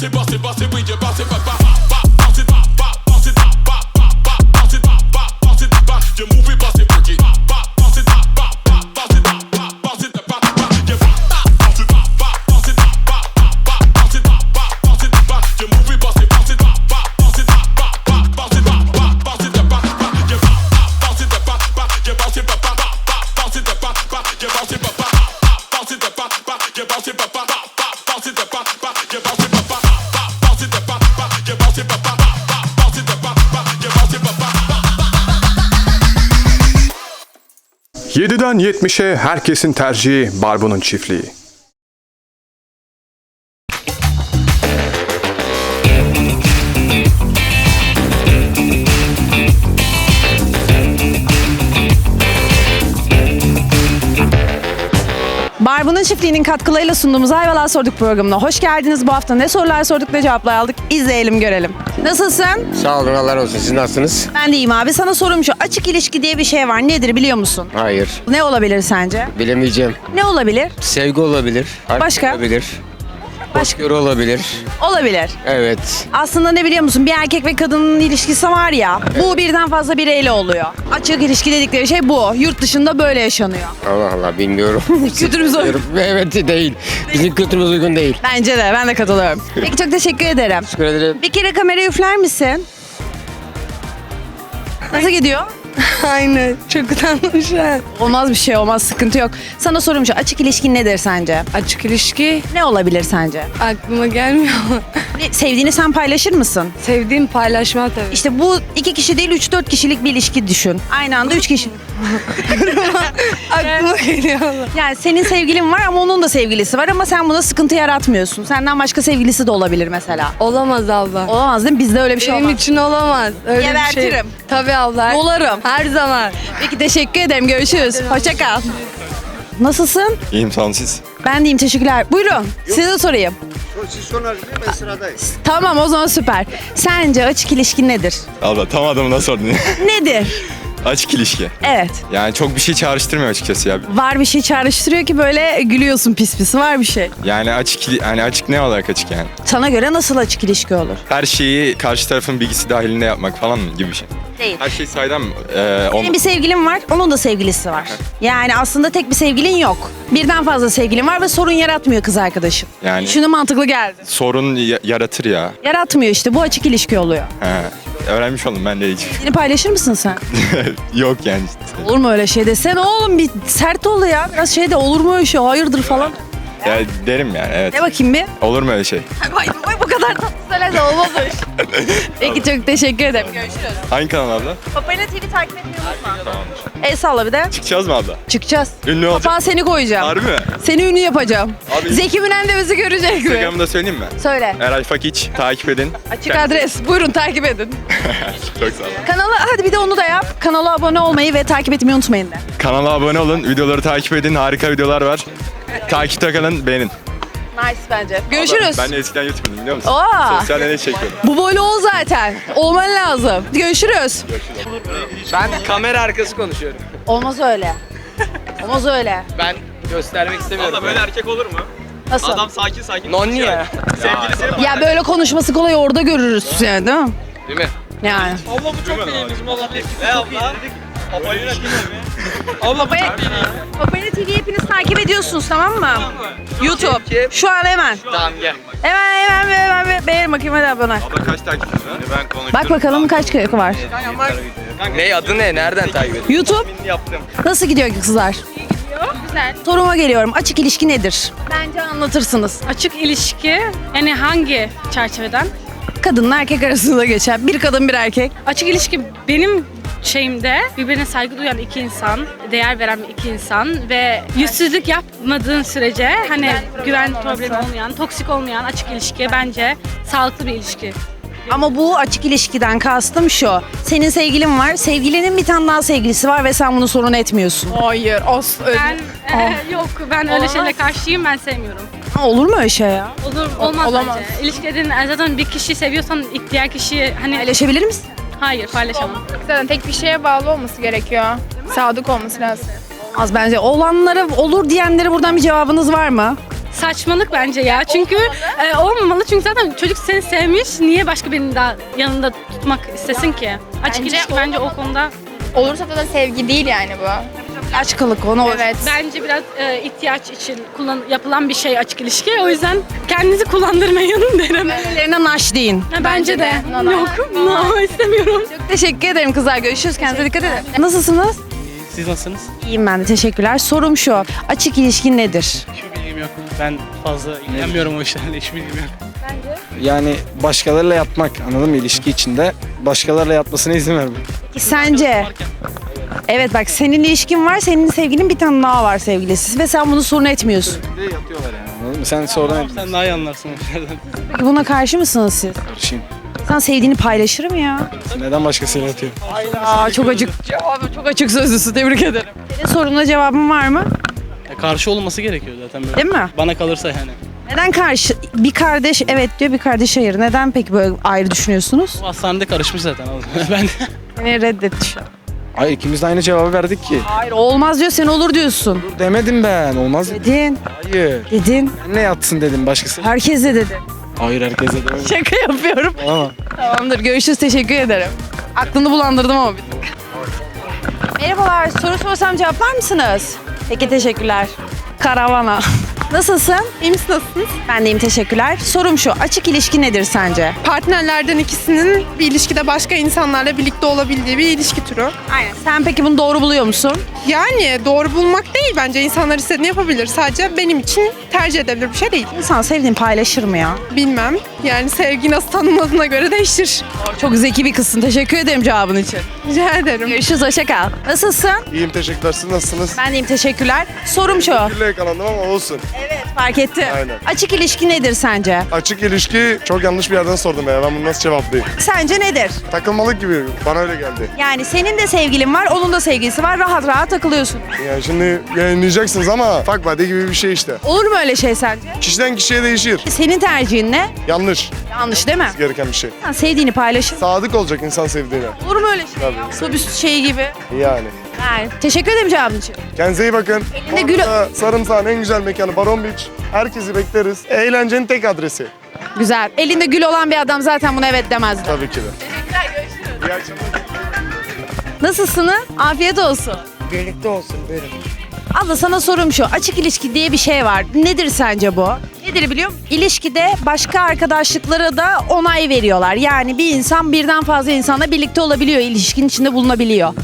Bossy, bossy, bossy, we just bossy. Yediden 70'e herkesin tercihi Barbu'nun çiftliği. Barbu'nun çiftliğinin katkılarıyla sunduğumuz Ayvalar Sorduk programına hoş geldiniz. Bu hafta ne sorular sorduk ne cevaplar aldık izleyelim görelim. Nasılsın? Sağ olun Allah razı olsun. Siz nasılsınız? Ben de iyiyim abi. Sana sorum şu. Açık ilişki diye bir şey var. Nedir biliyor musun? Hayır. Ne olabilir sence? Bilemeyeceğim. Ne olabilir? Sevgi olabilir. aşk Başka? Olabilir. Başka? Hoşgörü olabilir. Olabilir. Evet. Aslında ne biliyor musun? Bir erkek ve kadının ilişkisi var ya. Bu birden fazla bireyle oluyor. Açık ilişki dedikleri şey bu. Yurt dışında böyle yaşanıyor. Allah Allah bilmiyorum. Kültürümüze uygun. evet değil. Bizim kültürümüz uygun değil. Bence de. Ben de katılıyorum. Peki çok teşekkür ederim. Teşekkür ederim. Bir kere kamerayı üfler misin? Nasıl gidiyor? Aynen. Çok utanmış ha. Olmaz bir şey olmaz sıkıntı yok. Sana sorum şu açık ilişkin nedir sence? Açık ilişki Ne olabilir sence? aklıma gelmiyor. Ne- Sevdiğini sen paylaşır mısın? Sevdiğim paylaşma tabii. İşte bu iki kişi değil üç dört kişilik bir ilişki düşün. Aynı anda üç kişi. aklıma geliyor. Yani senin sevgilin var ama onun da sevgilisi var ama sen buna sıkıntı yaratmıyorsun. Senden başka sevgilisi de olabilir mesela. Olamaz abla. Olamaz değil mi? Bizde öyle bir şey Benim olmaz. için olamaz. Öyle bir şey. Gebertirim. Tabii abla. Dolarım. Her zaman. Peki teşekkür ederim. Görüşürüz. Hoşça kal. Nasılsın? İyiyim sağ olun siz. Ben deyim teşekkürler. Buyurun. Size de sorayım. Siz sonra ben sıradayım. Tamam o zaman süper. Sence açık ilişki nedir? Abla tam adamına sordun. Nedir? Açık ilişki. Evet. Yani çok bir şey çağrıştırmıyor açıkçası ya. Var bir şey çağrıştırıyor ki böyle gülüyorsun pis pis. Var bir şey. Yani açık ili- yani açık ne olarak açık yani? Sana göre nasıl açık ilişki olur? Her şeyi karşı tarafın bilgisi dahilinde yapmak falan mı gibi bir şey. Değil. Her şey saydam mı? Ee, on- Benim bir sevgilim var, onun da sevgilisi var. Yani aslında tek bir sevgilin yok. Birden fazla sevgilin var ve sorun yaratmıyor kız arkadaşım. Yani Şunu mantıklı geldi. sorun ya- yaratır ya. Yaratmıyor işte. Bu açık ilişki oluyor. He. Öğrenmiş oldum ben de hiç. Beni paylaşır mısın sen? Yok yani. Olur mu öyle şey desene oğlum bir sert ol ya. Biraz şey de olur mu öyle şey hayırdır falan. Ya derim yani evet. De bakayım bir. Olur mu öyle şey? Vay, vay bu kadar tatlı söylerse olmaz o iş. Peki çok teşekkür ederim. Görüşürüz. Hangi kanal abla? Papayla TV takip etmeyi unutma. El salla bir de. Çıkacağız mı abla? Çıkacağız. Ünlü olacak. Kapağa seni koyacağım. Harbi mi? Seni ünlü yapacağım. Abi- Zeki Müren de bizi görecek mi? Instagram'ı da söyleyeyim mi? Söyle. Eray Fakiç takip edin. Açık adres. Buyurun takip edin. Çok sağ olun. Kanala hadi bir de onu da yap. Kanala abone olmayı ve takip etmeyi unutmayın de. Kanala abone olun, videoları takip edin. Harika videolar var. Takipte kalın, beğenin. Nice bence. Görüşürüz. Ben de eskiden YouTube'dum biliyor musun? Aa. Sosyal deney çekiyordum. Bu böyle ol zaten. Olman lazım. Görüşürüz. Ben kamera arkası konuşuyorum. Olmaz öyle. Olmaz öyle. Ben göstermek istemiyorum. Abla böyle erkek olur mu? Nasıl? Adam sakin sakin Nonni konuşuyor. ya. Sevgilisi Ya böyle konuşması kolay orada görürüz yani değil mi? Değil mi? Yani. Abla bu çok iyi bizim abla. Ne abla? Papayı ne Abla bu çok iyi. Papayla TV hepiniz takip ediyorsunuz tamam mı? YouTube. Şu an hemen. Tamam gel. Hemen hemen hemen hemen. Beğenin bakayım hadi abone. Abla kaç takipçin var? Ben konuştum. Bak bakalım kaç kök var. Ne adı ne? Nereden takip ediyorsun? YouTube. Yaptım. Nasıl gidiyor kızlar? Güzel. Soruma geliyorum. Açık ilişki nedir? Bence anlatırsınız. Açık ilişki yani hangi çerçeveden? Kadınla erkek arasında geçen. Bir kadın bir erkek. Açık ilişki benim şeyimde birbirine saygı duyan iki insan, değer veren iki insan ve yüzsüzlük yapmadığın sürece hani güven problemi olmayan, toksik olmayan açık ilişki bence sağlıklı bir ilişki. Ama bu açık ilişkiden kastım şu. Senin sevgilin var, sevgilinin bir tane daha sevgilisi var ve sen bunu sorun etmiyorsun. Hayır. Os öyle. Ben e, yok ben öyle şeylere karşıyım ben sevmiyorum. Ha, olur mu öyle şey ya? Olur olmaz, olamaz. bence. İlişkilerin e, zaten bir kişi seviyorsan diğer kişi hani Paylaşabilir misin? Hayır paylaşamam. Zaten tek bir şeye bağlı olması gerekiyor. Sadık olması lazım. Az bence olanlara olur diyenlere buradan bir cevabınız var mı? Saçmalık bence ya. Çünkü e, olmamalı. Çünkü zaten çocuk seni sevmiş. Niye başka birinin daha yanında tutmak istesin ki? Açık Bence ilişki bence o konuda Olursa da sıvı değil yani bu. Açıklık onu Evet. bence biraz e, ihtiyaç için kullan, yapılan bir şey açık ilişki. O yüzden kendinizi kullandırmayın derim. Ellerine naş deyin. Ha, bence de. Yok. No, istemiyorum. Çok teşekkür ederim kızlar. Görüşürüz. Kendinize dikkat edin. Nasılsınız? Siz nasılsınız? İyiyim ben de. Teşekkürler. Sorum şu. Açık ilişkin nedir? Hiçbir bilgim yok. Ben fazla ilgilenmiyorum o işlerle. Hiç bilgim yok. Yani başkalarıyla yatmak anladın mı ilişki içinde başkalarıyla yatmasına izin vermek. Sence? Evet bak senin ilişkin var, senin sevgilin bir tane daha var sevgilisi ve sen bunu sorun etmiyorsun. Bir de yatıyorlar yani anladın mı? Sen sonradan Sen daha iyi anlarsın. Peki buna karşı mısınız siz? karışayım. Sen sevdiğini paylaşır mı ya? Neden başkasıyla yatıyor? Aa çok açık. Cevabı çok açık sözlüsü. Tebrik ederim. Senin soruna cevabın var mı? Ya karşı olması gerekiyor zaten böyle. Değil mi? Bana kalırsa yani. Neden karşı? Bir kardeş evet diyor, bir kardeş hayır. Neden peki böyle ayrı düşünüyorsunuz? O hastanede karışmış zaten. ben Beni reddetti şu an. Hayır ikimiz de aynı cevabı verdik ki. Hayır olmaz diyor, sen olur diyorsun. Dur demedim ben olmaz. Dedin, Hayır. dedin. Benle yatsın dedim başkası. Herkes de dedi. Hayır herkese demedim. Şaka yapıyorum. Ama Tamamdır, görüşürüz. Teşekkür ederim. Aklını bulandırdım ama bir tık. Merhabalar, soru sorsam cevaplar mısınız? Peki, teşekkürler. Karavana. Nasılsın? İyi misin nasılsınız? Ben deyim teşekkürler. Sorum şu, açık ilişki nedir sence? Partnerlerden ikisinin bir ilişkide başka insanlarla birlikte olabildiği bir ilişki türü. Aynen. Sen peki bunu doğru buluyor musun? Yani doğru bulmak değil bence. insanlar istediğini yapabilir. Sadece benim için tercih edilebilir bir şey değil. İnsan sevdiğini paylaşır mı ya? Bilmem. Yani sevgi nasıl tanımladığına göre değişir. Çok zeki bir kızsın. Teşekkür ederim cevabın için. Rica ederim. Görüşürüz, hoşça kal. Nasılsın? İyiyim teşekkürler. Siz nasılsınız? Ben deyim teşekkürler. Sorum şu. Gülle yakalandım ama olsun. Evet, fark ettim. Aynen. Açık ilişki nedir sence? Açık ilişki çok yanlış bir yerden sordum ya. Ben bunu nasıl cevaplayayım? Sence nedir? Takılmalık gibi. Bana öyle geldi. Yani senin de sevgilin var, onun da sevgilisi var. Rahat rahat takılıyorsun. Yani şimdi yayınlayacaksınız ama fuck buddy gibi bir şey işte. Olur mu öyle şey sence? Kişiden kişiye değişir. Senin tercihin ne? Yanlış. Yanlış değil mi? Gereken bir şey. Sen sevdiğini paylaşır. Sadık olacak insan sevdiğine. Olur mu öyle şey? ya? Otobüs şeyi gibi. Yani. Yani. Teşekkür ederim cevabın için. Kendinize iyi bakın. Elinde gül- Orada Sarımsağın en güzel mekanı Baron Beach. Herkesi bekleriz. Eğlencenin tek adresi. Güzel. Elinde gül olan bir adam zaten buna evet demezdi. Tabii ki de. İyi akşamlar. Nasılsınız? Afiyet olsun. Birlikte olsun buyurun. Abla sana sorum şu. Açık ilişki diye bir şey var. Nedir sence bu? Nedir biliyor musun? İlişkide başka arkadaşlıklara da onay veriyorlar. Yani bir insan birden fazla insanla birlikte olabiliyor. ilişkinin içinde bulunabiliyor.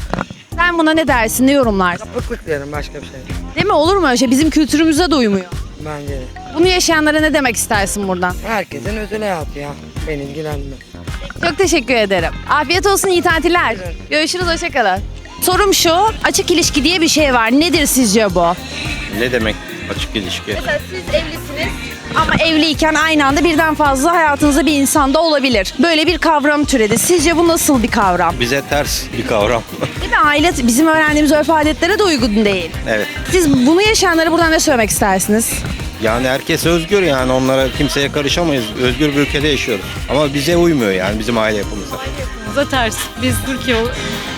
Sen buna ne dersin? Ne yorumlarsın? Pıklık diyelim başka bir şey. Değil mi? Olur mu öyle şey? Bizim kültürümüze de uymuyor. Bence de. Bunu yaşayanlara ne demek istersin buradan? Herkesin özel hayatı ya. Beni ilgilenmez. Çok teşekkür ederim. Afiyet olsun, iyi tatiller. Görüşürüz, hoşçakalın. Sorum şu, açık ilişki diye bir şey var. Nedir sizce bu? Ne demek açık ilişki? Mesela siz evlisiniz ama evliyken aynı anda birden fazla hayatınızda bir insan da olabilir. Böyle bir kavram türedi. Sizce bu nasıl bir kavram? Bize ters bir kavram. Değil mi? Aile bizim öğrendiğimiz örf adetlere de uygun değil. evet. Siz bunu yaşayanlara buradan ne söylemek istersiniz? Yani herkes özgür yani onlara kimseye karışamayız. Özgür bir ülkede yaşıyoruz. Ama bize uymuyor yani bizim aile yapımıza. da ters. Biz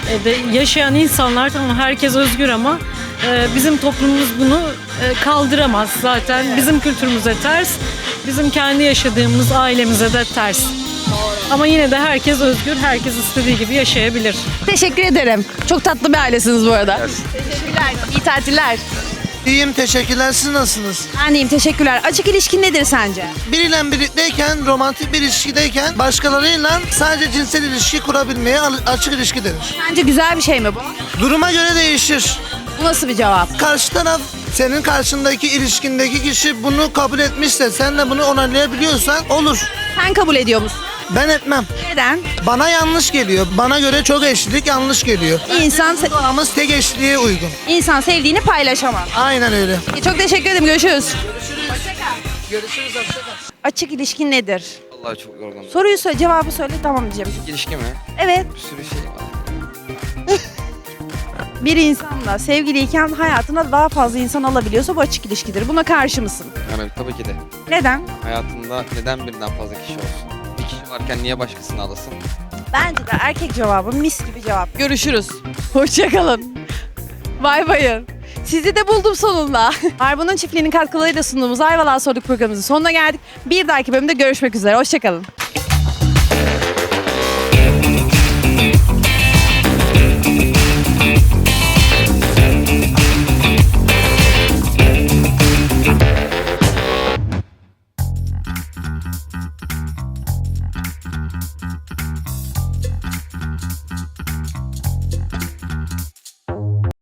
Türkiye'de yaşayan insanlar tamam herkes özgür ama e, bizim toplumumuz bunu e, kaldıramaz zaten. Bizim kültürümüze ters, bizim kendi yaşadığımız ailemize de ters. Ama yine de herkes özgür, herkes istediği gibi yaşayabilir. Teşekkür ederim. Çok tatlı bir ailesiniz bu arada. Teşekkürler. İyi tatiller. İyiyim teşekkürler. Siz nasılsınız? Ben deyim teşekkürler. Açık ilişki nedir sence? Biriyle birlikteyken, romantik bir ilişkideyken başkalarıyla sadece cinsel ilişki kurabilmeye al- açık ilişki denir. Bence güzel bir şey mi bu? Duruma göre değişir. Bu nasıl bir cevap? Karşı taraf senin karşındaki ilişkindeki kişi bunu kabul etmişse sen de bunu onaylayabiliyorsan olur. Sen kabul ediyor musun? Ben etmem. Neden? Bana yanlış geliyor. Bana göre çok eşlilik yanlış geliyor. İnsan, se- tek eşliğe uygun. insan sevdiğini paylaşamaz. Aynen öyle. Çok teşekkür ederim. Görüşürüz. Açık ilişki nedir? Vallahi çok yorgunum. Soruyu söyle, cevabı söyle tamam diyeceğim. İlişki mi? Evet, Bir sürü şey var. bir insanla sevgiliyken hayatına daha fazla insan alabiliyorsa bu açık ilişkidir. Buna karşı mısın? Yani tabii ki de. Neden? Hayatında neden birden fazla kişi olsun? Kişi varken niye başkasını alasın? Bence de erkek cevabı mis gibi cevap. Görüşürüz. Hoşçakalın. Bay bayın. Sizi de buldum sonunda. Arbon'un çiftliğinin katkılarıyla sunduğumuz Ayvalık'a sorduk programımızın sonuna geldik. Bir dahaki bölümde görüşmek üzere. Hoşçakalın.